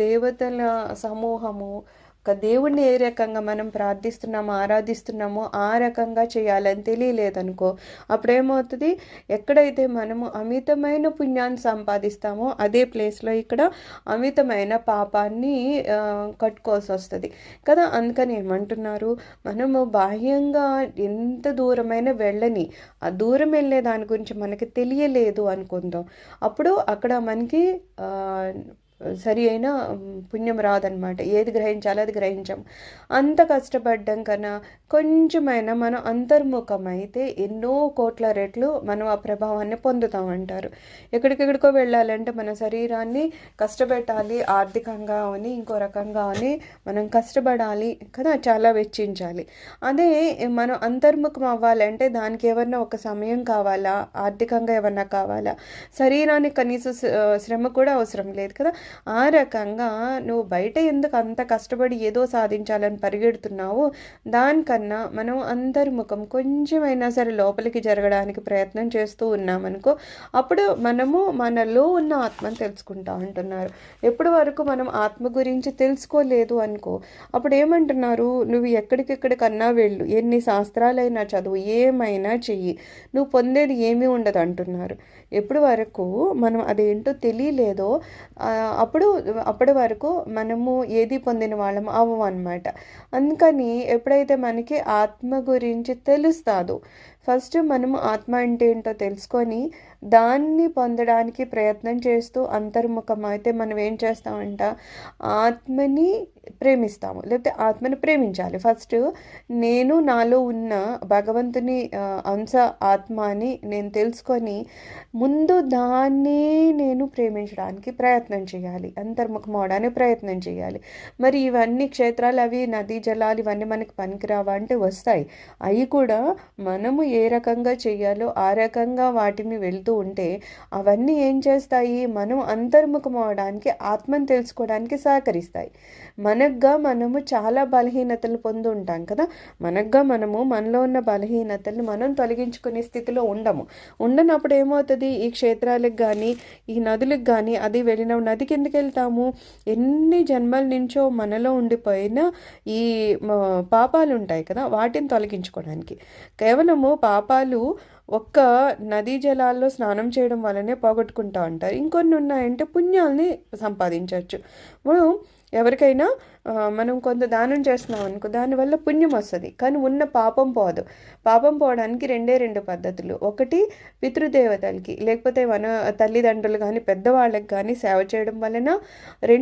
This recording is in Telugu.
దేవతల సమూహము ఒక దేవుణ్ణి ఏ రకంగా మనం ప్రార్థిస్తున్నామో ఆరాధిస్తున్నామో ఆ రకంగా చేయాలని తెలియలేదనుకో అప్పుడేమవుతుంది? ఎక్కడైతే మనము అమితమైన పుణ్యాన్ని సంపాదిస్తామో అదే ప్లేస్లో ఇక్కడ అమితమైన పాపాన్ని కట్టుకోవాల్సి వస్తుంది. కదా అందుకని ఏమంటున్నారు? మనము బాహ్యంగా ఎంత దూరమైన వెళ్ళని ఆ దూరం వెళ్ళే దాని గురించి మనకి తెలియలేదు అనుకుందాం. అప్పుడు అక్కడ మనకి సరి అయిన పుణ్యం రాదనమాట ఏది గ్రహించాలో అది గ్రహించాం. అంత కష్టపడ్డం కన్నా కొంచెమైనా మనం అంతర్ముఖమైతే ఎన్నో కోట్ల రెట్లు మనం ఆ ప్రభావాన్ని పొందుతామంటారు ఎక్కడికెక్కడికో వెళ్ళాలంటే మన శరీరాన్ని కష్టపెట్టాలి ఆర్థికంగా అని ఇంకో రకంగా అని మనం కష్టపడాలి కదా చాలా వెచ్చించాలి. అదే మనం అంతర్ముఖం అవ్వాలంటే దానికి ఏమన్నా ఒక సమయం కావాలా? ఆర్థికంగా ఏమన్నా కావాలా? శరీరానికి కనీస శ్రమ కూడా అవసరం లేదు కదా. ఆ రకంగా నువ్వు బయట ఎందుకు అంత కష్టపడి ఏదో సాధించాలని పరిగెడుతున్నావో దానికన్నా మనం అంతర్ముఖం కొంచెమైనా సరే లోపలికి జరగడానికి ప్రయత్నం చేస్తూ ఉన్నామనుకో అప్పుడు మనము మనలో ఉన్న ఆత్మను తెలుసుకుంటా అంటున్నారు ఎప్పటి వరకు మనం ఆత్మ గురించి తెలుసుకోలేదు అనుకో అప్పుడు ఏమంటున్నారు? నువ్వు ఎక్కడికెక్కడికన్నా వెళ్ళు. ఎన్ని శాస్త్రాలైనా చదువు ఏమైనా చెయ్యి. నువ్వు పొందేది ఏమీ ఉండదు అంటున్నారు. ఎప్పటి వరకు మనం అదేంటో తెలియలేదో అప్పుడు అప్పటి వరకు మనము ఏది పొందిన వాళ్ళం? అవ్వం అనమాట అందుకని ఎప్పుడైతే మనకి ఆత్మ గురించి తెలుస్తాదో ఫస్ట్ మనము ఆత్మ అంటే ఏంటో తెలుసుకొని దాన్ని పొందడానికి ప్రయత్నం చేస్తూ అంతర్ముఖం అయితే మనం ఏం చేస్తామంట? ఆత్మని ప్రేమిస్తాము. లేకపోతే ఆత్మని ప్రేమించాలి. ఫస్ట్ నేను నాలో ఉన్న భగవంతుని అంశ ఆత్మ అని నేను తెలుసుకొని ముందు దాన్ని నేను ప్రేమించడానికి ప్రయత్నం చేయాలి. అంతర్ముఖం అవడానికి ప్రయత్నం చేయాలి. మరి ఇవన్నీ క్షేత్రాలు అవి నదీ జలాలు ఇవన్నీ మనకి పనికిరావా అంటే వస్తాయి. అవి కూడా మనము ఏ రకంగా చేయాలో ఆ రకంగా వాటిని వెళ్తూ ఉంటే అవన్నీ ఏం చేస్తాయి? మనం అంతర్ముఖం అవడానికి ఆత్మను తెలుసుకోవడానికి సహకరిస్తాయి. మనగ్గా మనము చాలా బలహీనతలు పొంది ఉంటాం కదా. మనగ్గా మనము మనలో ఉన్న బలహీనతలు మనం తొలగించుకునే స్థితిలో ఉండము. ఉండనప్పుడు ఏమవుతుంది? ఈ క్షేత్రాలకు కానీ ఈ నదులకు కానీ అది వెళ్ళిన నది కిందకి వెళ్తాము? ఎన్ని జన్మల నుంచో మనలో ఉండిపోయిన ఈ పాపాలు ఉంటాయి కదా వాటిని తొలగించుకోవడానికి. కేవలము పాపాలు ఒక్క నదీ జలాల్లో స్నానం చేయడం వల్లనే పోగొట్టుకుంటా ఉంటారు. ఇంకొన్ని ఉన్నాయంటే పుణ్యాలని సంపాదించవచ్చు. మనం ఎవరికైనా మనం కొంత దానం చేస్తున్నాం అనుకో దానివల్ల పుణ్యం వస్తుంది. కానీ ఉన్న పాపం పోదు. పాపం పోవడానికి రెండే రెండు పద్ధతులు. ఒకటి పితృదేవతలకి లేకపోతే మన తల్లిదండ్రులు కానీ పెద్దవాళ్ళకి కానీ సేవ చేయడం వలన రెండు